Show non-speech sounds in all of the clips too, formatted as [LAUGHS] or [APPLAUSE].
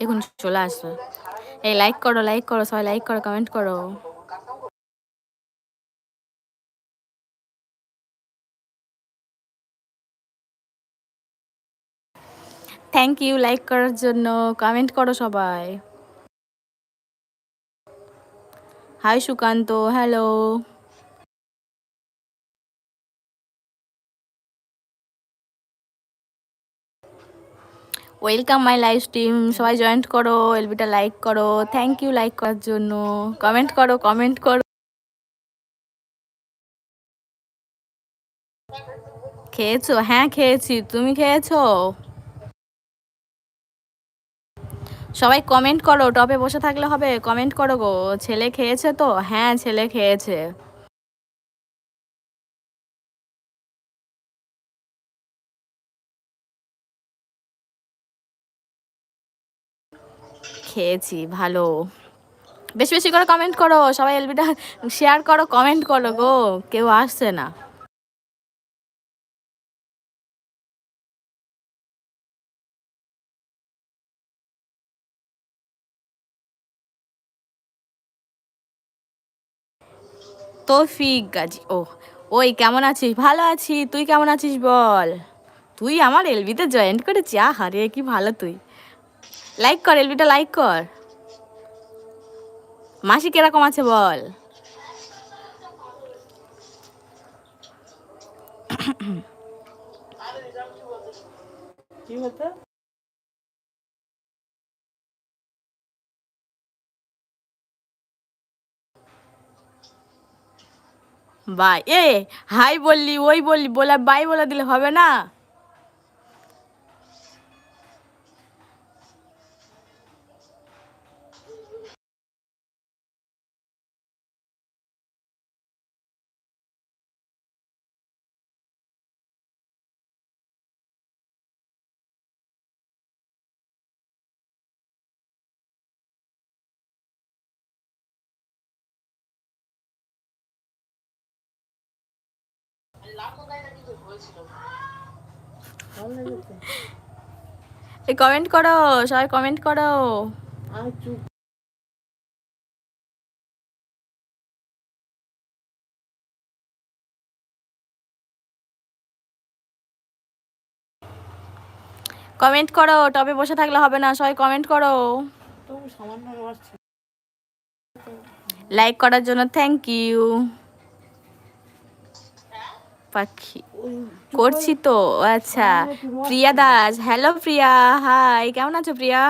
এখন চলে আসবে। এই লাইক করো লাইক করো, সবাই লাইক করো কমেন্ট করো। থ্যাংক ইউ লাইক করার জন্য। কমেন্ট করো সবাই। Hi Sukanta hello welcome my live stream সবাই জয়েন্ট করো এলবিটা লাইক করো থ্যাংক ইউ লাইক করার জন্য। কমেন্ট করো কমেন্ট করো। খেয়েছো? হ্যাঁ খেয়েছি। তুমি খেয়েছো? সবাই কমেন্ট করো টপে বসে থাকলে হবে। কমেন্ট করো গো। ছেলে খেয়েছে তো? হ্যাঁ ছেলে খেয়েছে। খেয়েছি, ভালো। বেশি বেশি করে কমেন্ট করো, সবাই এলবিটা শেয়ার করো কমেন্ট করো গো, কেউ আসছে না। তৌফিক গাজী, ও, ওই কেমন আছিস? ভালো আছি, তুই কেমন আছিস বল? তুই আমার এলবিতে জয়েন্ট করেছি আহারে, কি ভালো তুই। লাইক কর এলবিটা লাইক কর। মাসি কীরকম আছে বল। কি বাই এ হাই বললি ওই বললি বলে বাই বলে দিলে হবে না? এই কমেন্ট করো সবাই কমেন্ট করো। কমেন্ট করো টবে বসে থাকলে হবে না সবাই কমেন্ট করো। লাইক করার জন্য থ্যাংক ইউ পাখি। করছি তো আচ্ছা। প্রিয়া দাস হ্যালো প্রিয়া হাই কেমন আছো প্রিয়া?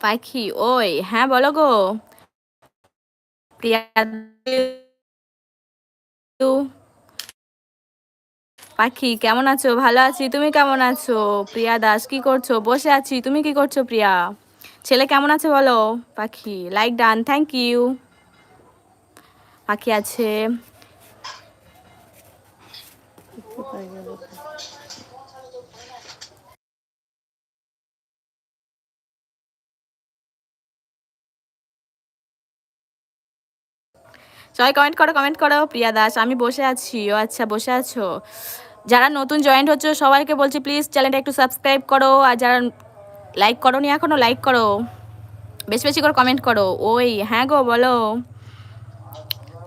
পাখি ওই হ্যাঁ বলো গো। প্রিয়া পাখি কেমন আছো? ভালো আছি তুমি কেমন আছো? প্রিয়া দাস কি করছ? বসে আছি তুমি কি করছ প্রিয়া? ছেলে কেমন আছে বলো? পাখি লাইক ডান থ্যাংক ইউ পাখি আছে। সবাই কমেন্ট করো কমেন্ট করো, প্রিয়া দাস। আমি বসে আছি। ও আচ্ছা বসে আছো? যারা নতুন জয়েন্ট হচ্ছে, সবাইকে বলছি প্লিজ চ্যানেলটা একটু সাবস্ক্রাইব করো। আর যারা লাইক করো নি এখনও লাইক করো। বেশি বেশি করে কমেন্ট করো। ওই হ্যাঁ গো, বলো।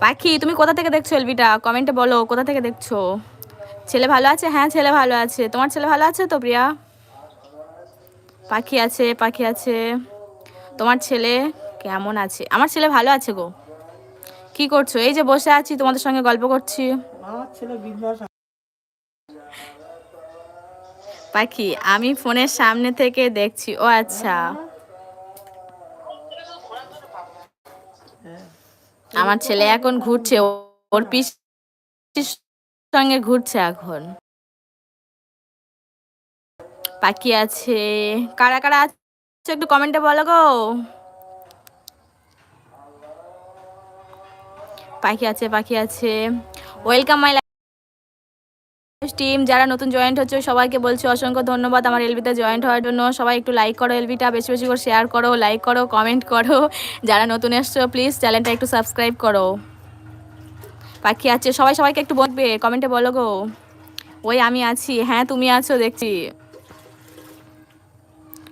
পাখি, তুমি কোথা থেকে দেখছ এলবিটা কমেন্টে বলো, কোথা থেকে দেখছ? ছেলে ভালো আছে? হ্যাঁ ছেলে ভালো আছে। তোমার ছেলে ভালো আছে তো প্রিয়া? পাখি আছে পাখি আছে। তোমার ছেলে কেমন আছে? আমার ছেলে ভালো আছে গো। কি করছ? এই যে বসে আছি তোমাদের সঙ্গে গল্প করছি। পাখি আমি ফোনের সামনে থেকে দেখছি। ও আচ্ছা। আমার ছেলে এখন ঘুরছে। ওর পিসির সঙ্গে ঘুরছে এখন। পাখি আছে, কারা কারা আছে একটু কমেন্টে বলো গো। পাখি আছে পাখি আছে। ওয়েলকাম মাই টিম যারা নতুন জয়েন্ট হচ্ছে, সবাইকে বলছি অসংখ্য ধন্যবাদ আমার এলবিতে জয়েন্ট হওয়ার জন্য। সবাই একটু লাইক করো এলবিটা বেশি বেশি করে শেয়ার করো লাইক করো কমেন্ট করো। যারা নতুন এসছো প্লিজ চ্যানেলটা একটু সাবস্ক্রাইব করো। পাখি আছে, সবাই সবাইকে একটু বলবে কমেন্টে বলো গো। ওই আমি আছি হ্যাঁ তুমি আছো, দেখছি।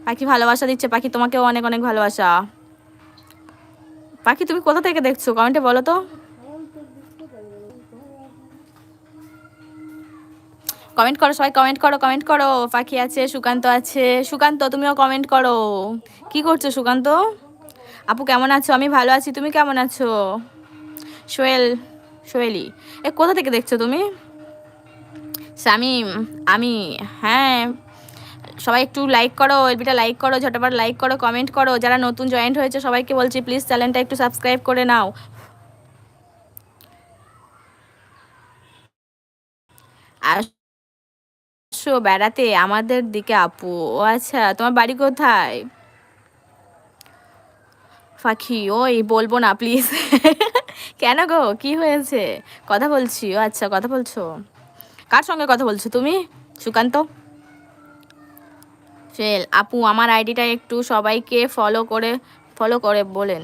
পাখি ভালোবাসা দিচ্ছে, পাখি তোমাকেও অনেক অনেক ভালোবাসা। পাখি তুমি কোথা থেকে দেখছ কমেন্টে বলো তো। কমেন্ট করো, সবাই কমেন্ট করো কমেন্ট করো। পাখি আছে, সুকান্ত আছে। সুকান্ত, তুমিও কমেন্ট করো। কি করছ, সুকান্ত? আপু কেমন আছো? আমি ভালো আছি, তুমি কেমন আছো? সোয়েল সোয়েলি এ কোথা থেকে দেখছ তুমি? শামিম আমি হ্যাঁ সবাই একটু লাইক করো, এলবিটা লাইক করো, ঝটাপট লাইক করো কমেন্ট করো, যারা নতুন জয়েন্ট হয়েছে সবাইকে বলছি প্লিজ চ্যানেলটা একটু সাবস্ক্রাইব করে নাও। আসো বেড়াতে, আমাদের দিকে আপু, ও আচ্ছা তোমার বাড়ি কোথায়? পাখি ওই বলব না প্লিজ কেন গো? কি হয়েছে? কথা বলছি। ও আচ্ছা কথা বলছো। কার সঙ্গে কথা বলছো তুমি? সুকান্ত। ফেল। আপু, আমার আইডিটা একটু সবাইকে ফলো করে ফলো করে বলেন।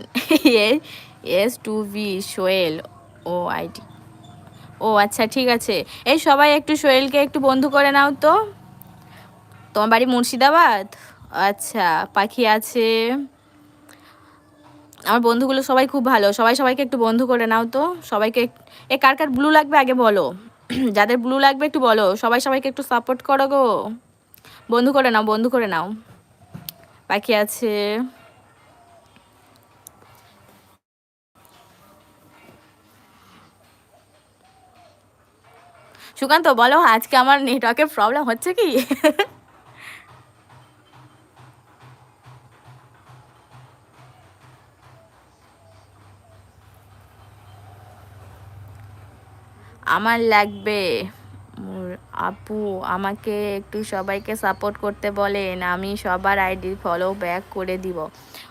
এস টু ভি সোয়েল ও আইডি। ও আচ্ছা ঠিক আছে। এই সবাই একটু সোহেলকে একটু বন্ধু করে নাও তো। তোমার বাড়ি মুর্শিদাবাদ? আচ্ছা পাখি আছে। আমার বন্ধুগুলো সবাই খুব ভালো। সবাই সবাইকে একটু বন্ধু করে নাও তো। সবাইকে এ, কার কার ব্লু লাগবে আগে বলো? [CLEARS THROAT] যাদের ব্লু লাগবে একটু বলো। সবাই সবাইকে একটু সাপোর্ট করো গো। বন্ধু করে নাও, বন্ধু করে নাও। পাখি আছে। সুকান্ত, বলো আজকে আমার নেটওয়ার্কের প্রবলেম হচ্ছে কি? [LAUGHS] আমার লাগবে। আপু আমাকে একটু সবাইকে সাপোর্ট করতে বলেন, আমি সবার আইডি ফলো ব্যাক করে দিব।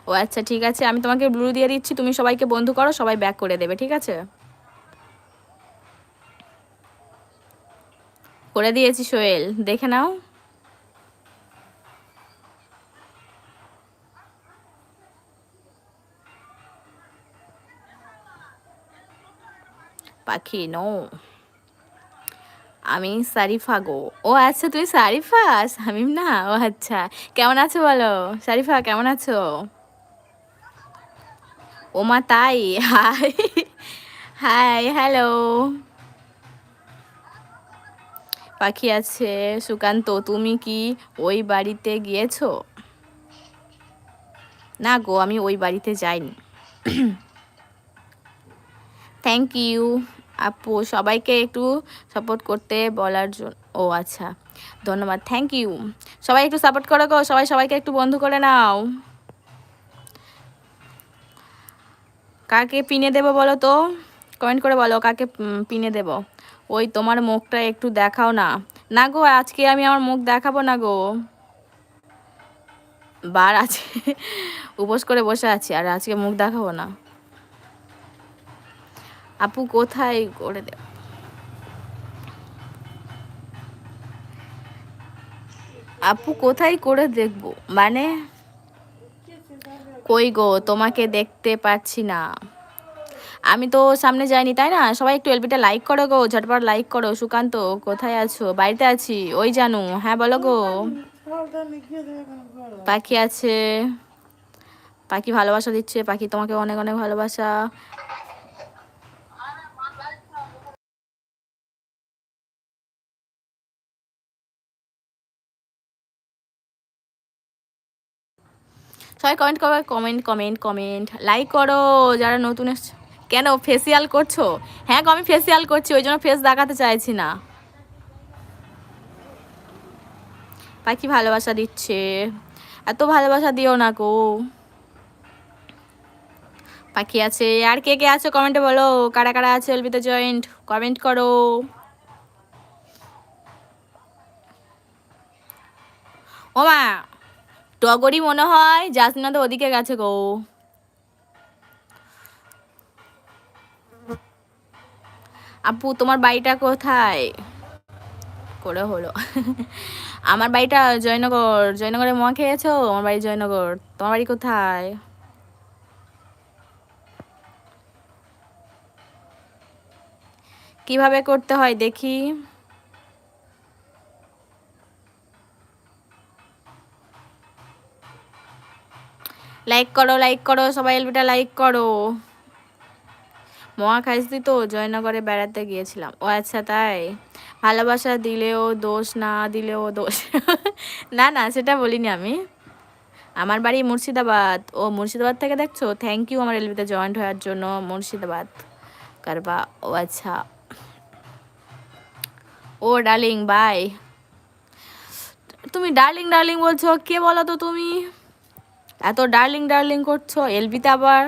ও আচ্ছা ঠিক আছে, আমি তোমাকে ব্লু দিয়ে দিচ্ছি, তুমি সবাইকে বন্ধু করো, সবাই ব্যাক করে দেবে, ঠিক আছে? করে দিয়েছি সোহেল, দেখে নাও। পাখি নো আমি সারিফা গো। ও আচ্ছা তুই সারিফা? শামিম না? ও আচ্ছা। কেমন আছো বলো? সারিফা, কেমন আছো? ও মা, তাই? হাই। Hi, hello. পাখি আছে। সুকান্ত, তুমি কি ওই বাড়িতে গিয়েছো? না গো, আমি ওই বাড়িতে যাইনি। [CLEARS THROAT] থ্যাংক ইউ আপু, সবাইকে একটু সাপোর্ট করতে বলার জন্য ও আচ্ছা। ধন্যবাদ থ্যাংক ইউ সবাই একটু সাপোর্ট করো গো, সবাই সবাইকে একটু বন্ধু করে নাও। কাকে পিনে দেবো বলো তো? কমেন্ট করে বলো, কাকে পিনে দেবো? ওই তোমার মুখটা একটু দেখাও না। না গো, আজকে আমি আমার মুখ দেখাবো না গো। বার আছে, উপোস করে বসে আছি, আর আজকে মুখ দেখাবো না। আপু কোথায় করে দে আপু কোথায় করে দেখব? মানে কই গো, তোমাকে দেখতে পাচ্ছি না। আমি তো সামনে যাইনি, তাই না? সবাই একটু এলবিটা লাইক করো গো, ঝটপট লাইক করো। সুকান্ত, কোথায় আছো? বাড়িতে আছি। ওই জানু হ্যাঁ বলো গো। পাখি আছে। পাখি ভালোবাসা দিচ্ছে, পাখি তোমাকে অনেক অনেক ভালোবাসা। সবাই কমেন্ট করো কমেন্ট কমেন্ট কমেন্ট লাইক করো, যারা নতুন এসছো কেন ফেসিয়াল করছ? হ্যাঁ আমি ফেসিয়াল করছি, ওই জন্য ফেস দেখাতে চাইছি না। পাখি ভালোবাসা দিচ্ছে? এত ভালোবাসা দিও না গো। পাখি আছে, আর কে কে আছো কমেন্টে বলো, কারা কারা আছে এলবিতে জয়েন্ট কমেন্ট করো। ও মা টগরি মনে হয় জাসমিনা তো ওদিকে গেছে গো। আপু, তোমার বাড়িটা কোথায়? করে হলো। আমার বাড়িটা জয়নগর, জয়নগরে মোয়া খেয়েছো? আমার বাড়ি জয়নগর। তোমার বাড়ি কোথায়? কীভাবে করতে হয় দেখি। লাইক করো লাইক করো, সবাই এলবিটা লাইক করো। মহাখাইস্তি তো, জয়নগরে বেড়াতে গিয়েছিলাম। ও আচ্ছা তাই? ভালোবাসা দিলেও দোষ, না দিলেও দোষ। না না, সেটা বলিনি আমি। আমার বাড়ি মুর্শিদাবাদ। ও মুর্শিদাবাদ থেকে দেখছ? থ্যাংক ইউ আমার এলবিতে জয়েন্ট হওয়ার জন্য, মুর্শিদাবাদ। কারবা, ও আচ্ছা। ও ডার্লিং বাই তুমি ডার্লিং ডার্লিং বলছো? কে বলো তো তুমি? এত ডার্লিং ডার্লিং করছ, এলবিতে আবার?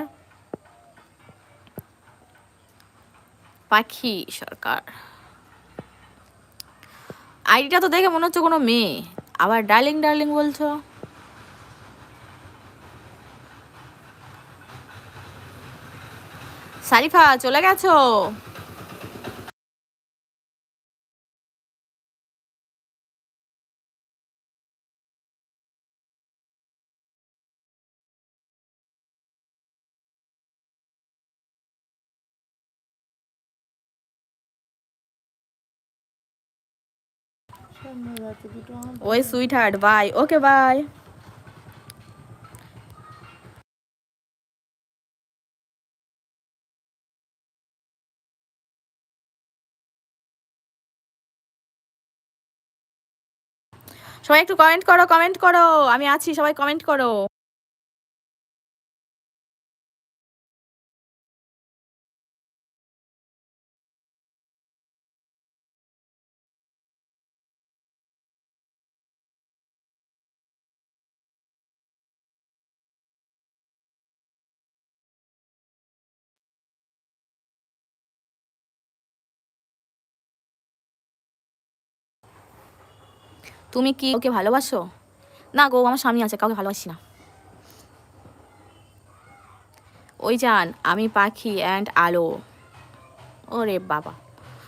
পাখি সরকার। আইডিটা তো দেখে মনে হচ্ছে কোনো মেয়ে। আবার ডার্লিং ডার্লিং বলছো? সারিফা, চলে গেছো? ওই sweetheart by. Okay, bye. সবাই একটু কমেন্ট করো কমেন্ট করো। আমি আছি, সবাই কমেন্ট করো। তুমি কি ওকে ভালোবাসো? না গো, আমার স্বামী আছে, কাউকে ভালোবাসি না। ওই যান আমি পাখি অ্যান্ড আলো। ওরে বাবা।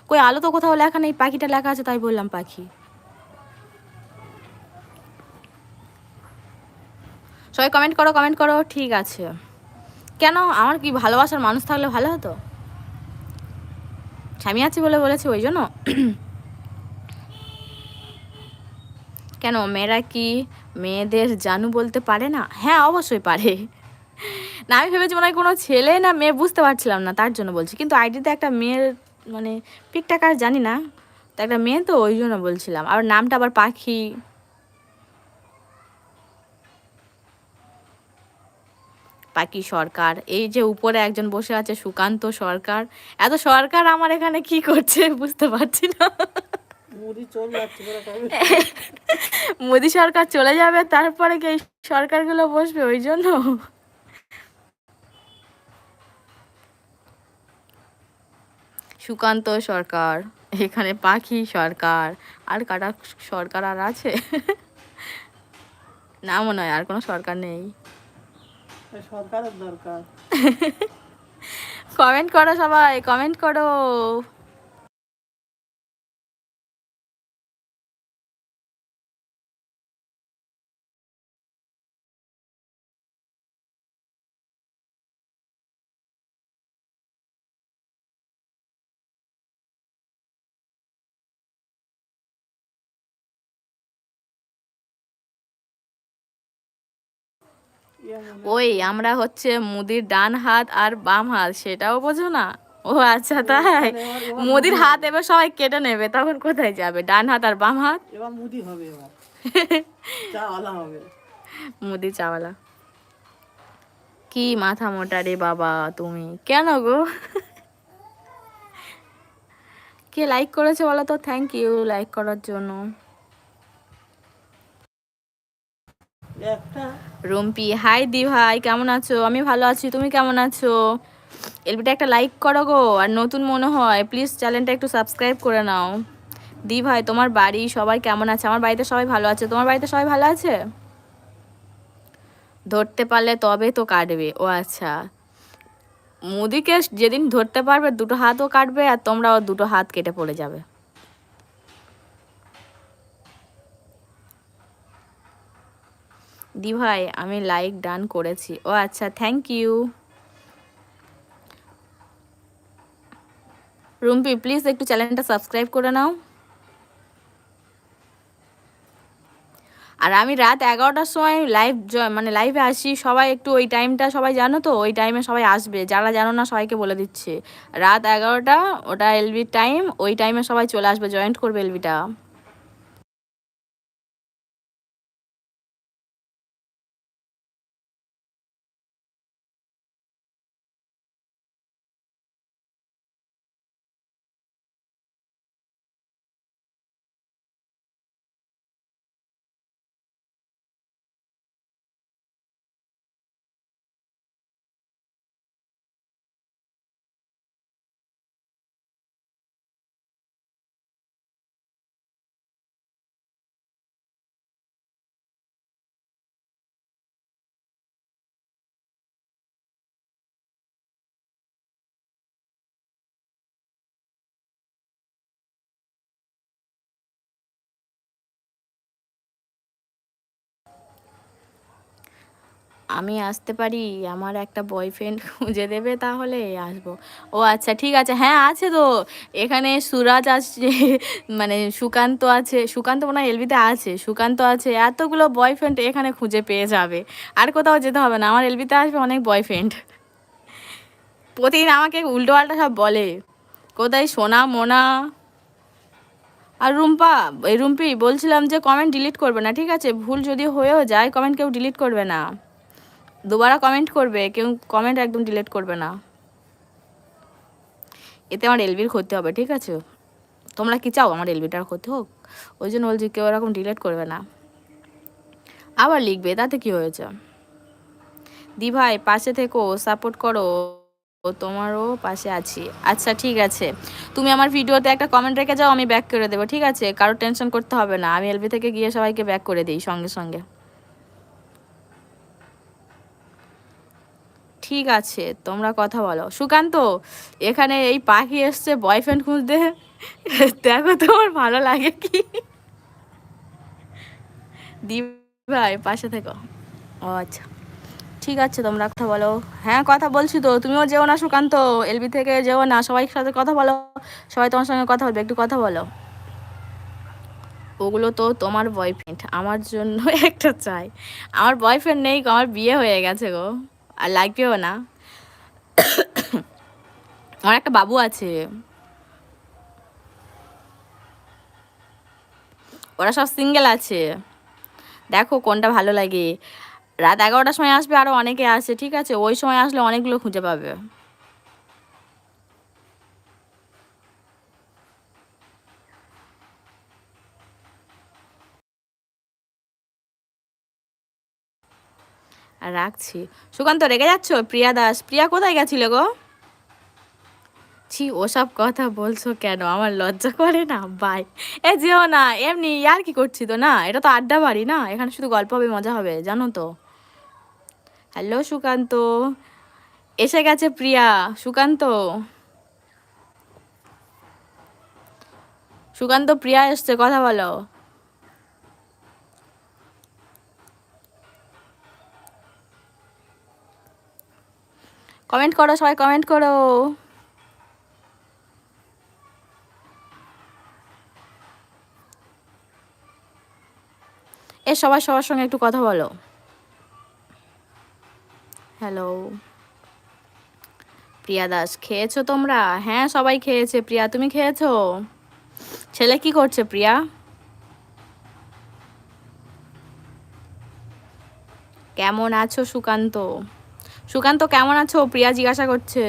কই, আলো তো কোথাও লেখা নেই, পাখিটা লেখা আছে, তাই বললাম পাখি। সবাই কমেন্ট করো কমেন্ট করো, ঠিক আছে। কেন? আমার কি ভালোবাসার মানুষ থাকলে ভালো হতো? স্বামী আছে বলে বলেছে, ওই জন্য। কেন মেয়েরা কি মেয়েদের জানু বলতে পারে না? হ্যাঁ অবশ্যই পারে। না, আমি ভেবেছি মনে হয় কোনো ছেলে না মেয়ে বুঝতে পারছিলাম না, তার জন্য বলছি। কিন্তু আইডিতে একটা মেয়ের মানে পিকটা কার জানি না, তো একটা মেয়ে তো ওই জন্য বলছিলাম। আর নামটা আবার পাখি। পাখি সরকার। এই যে উপরে একজন বসে আছে সুকান্ত সরকার। এত সরকার আমার এখানে কি করছে বুঝতে পারছি না। মোদি [LAUGHS] সরকার চলে যাবে তারপরে কি সরকারগুলো বসবে ওই জন্য? সুকান্ত সরকার এখানে পাখি সরকার আর কাটা সরকার আর আছে? [LAUGHS] না মনে হয় আর কোনো সরকার নেই। সরকারের দরকার। [LAUGHS] কমেন্ট করো সবাই কমেন্ট করো। ওই আমরা হচ্ছে মুদির ডান হাত আর বাম হাত সেটাও বোঝো না? ও আচ্ছা তাই? মুদির হাত এবার সবাই কেটে নেবে তখন কোথায় যাবে? ডান হাত আর বাম হাত? মুদি হবে [LAUGHS] হবে। মুদি চাওয়ালা। কি মাথা মোটা রে বাবা তুমি। কেন গো? কে লাইক করেছে বলো তো? থ্যাংক ইউ লাইক করার জন্য। রুম্পি, হাই দি ভাই কেমন আছো? আমি ভালো আছি, তুমি কেমন আছো? এলবিটা একটা লাইক করো গো, আর নতুন মনে হয় প্লিজ চ্যানেলটা একটু সাবস্ক্রাইব করে নাও। দি ভাই তোমার বাড়ি, সবাই কেমন আছে? আমার বাড়িতে সবাই ভালো আছে? তোমার বাড়িতে সবাই ভালো আছে? ধরতে পারলে তবে তো কাটবে। ও আচ্ছা। মুদিকে যেদিন ধরতে পারবে, দুটো হাতও কাটবে, আর তোমরাও দুটো হাত কেটে পড়ে যাবে। দি ভাই, আমি লাইক ডান করেছি। ও আচ্ছা থ্যাংক ইউ রুম্পি প্লিজ একটু চ্যানেলটা সাবস্ক্রাইব করে নাও। আর আমি রাত এগারোটার সময় লাইভ মানে লাইভে আসি, সবাই একটু ওই টাইমটা সবাই জানো তো? ওই টাইমে সবাই আসবে, যারা জানো না সবাইকে বলে দিচ্ছে। রাত এগারোটা, ওটা এলবির টাইম ওই টাইমে সবাই চলে আসবে জয়েন্ট করবে এলবিটা আমি আসতে পারি, আমার একটা বয়ফ্রেন্ড খুঁজে দেবে তাহলে আসব। ও আচ্ছা ঠিক আছে হ্যাঁ আছে তো। এখানে সুরাজ আসছে মানে সুকান্ত আছে, সুকান্ত মনে হয় এলবিতে আছে, সুকান্ত আছে, এতগুলো বয়ফ্রেন্ড এখানে খুঁজে পেয়ে যাবে। আর কোথাও যেতে হবে না, আমার এলবিতে আসবে অনেক বয়ফ্রেন্ড প্রতিদিন আমাকে উল্টো পাল্টা সব বলে, কোথায় সোনা মোনা? আর রুম্পা, এই রুম্পি, বলছিলাম যে কমেন্ট ডিলিট করবে না, ঠিক আছে? ভুল যদি হয়েও যায় কমেন্ট কেউ ডিলিট করবে না। দুবারা কমেন্ট করবে, কেউ কমেন্ট একদম ডিলেট করবে না। এতে আমার এলবির ক্ষতি হবে, ঠিক আছে? তোমরা কি চাও আমার এলবিটার ক্ষতি হোক? ওই জন্য বলছি কেউ এরকম ডিলেট করবে না। আবার লিখবে, তাতে কি হয়েছে? দি ভাই পাশে থেকো সাপোর্ট করো। তোমারও পাশে আছি। আচ্ছা ঠিক আছে। তুমি আমার ভিডিওতে একটা কমেন্ট রেখে যাও, আমি ব্যাক করে দেবো, ঠিক আছে? কারও টেনশন করতে হবে না। আমি এলবি থেকে গিয়ে সবাইকে ব্যাক করে দিই, সঙ্গে সঙ্গে। ঠিক আছে, তোমরা কথা বলো। সুকান্ত, এখানে এই পাখি এসছে বয়ফ্রেন্ড খুঁজতে। দেখো তোমার ভালো লাগে কি? ভাই পাশে থেকো। ও আচ্ছা। ঠিক আছে, তোমরা কথা বলো। হ্যাঁ কথা বলছি তো, তুমিও যেও না সুকান্ত। এলবি থেকে যেও না, সবাই সাথে কথা বলো। সবাই তোমার সঙ্গে কথা বলবে, একটু কথা বলো। ওগুলো তো তোমার বয়ফ্রেন্ড আমার জন্য [LAUGHS] একটা চাই। আমার বয়ফ্রেন্ড নেই আমার বিয়ে হয়ে গেছে গো। আর লাগবেও না। আমার একটা বাবু আছে। ওরা সব সিঙ্গেল আছে। দেখো কোনটা ভালো লাগে। রাত এগারোটার সময় আসবে আরও অনেকে আছে, ঠিক আছে? ওই সময় আসলে অনেকগুলো খুঁজে পাবে। রাখছি। সুকান্ত, রেগে যাচ্ছ? প্রিয়া দাস, প্রিয়া কোথায় গেছিলে গো? ছি, ওসব কথা বলছো কেন? আমার লজ্জা করে না বাই এ, যেও না, এমনি আর কি করছি তো? না, এটা তো আড্ডা বাড়ি, না? এখানে শুধু গল্প হবে, মজা হবে, জানো তো। হ্যালো, সুকান্ত। এসে গেছে প্রিয়া, সুকান্ত। সুকান্ত, প্রিয়া এসছে, কথা বলো। কমেন্ট করো, সবাই কমেন্ট করো। এ, সবাই সবার সঙ্গে একটু কথা বলো। হ্যালো প্রিয়া দাস, খেয়েছো তোমরা? হ্যাঁ সবাই খেয়েছে। প্রিয়া, তুমি খেয়েছো? ছেলে কি করছে, প্রিয়া? কেমন আছো সুকান্ত? সুকান্ত, কেমন আছো? প্রিয়া জিজ্ঞাসা করছে।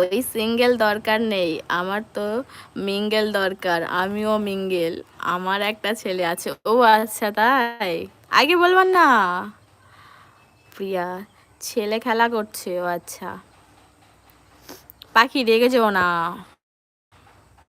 ওই সিঙ্গেল দরকার নেই, আমার তো মিঙ্গেল দরকার, আমিও মিঙ্গেল, আমার একটা ছেলে আছে। ও আচ্ছা তাই? আগে বলবেন না। প্রিয়া, ছেলে খেলা করছে, ও আচ্ছা। পাখি রেগে যেও না।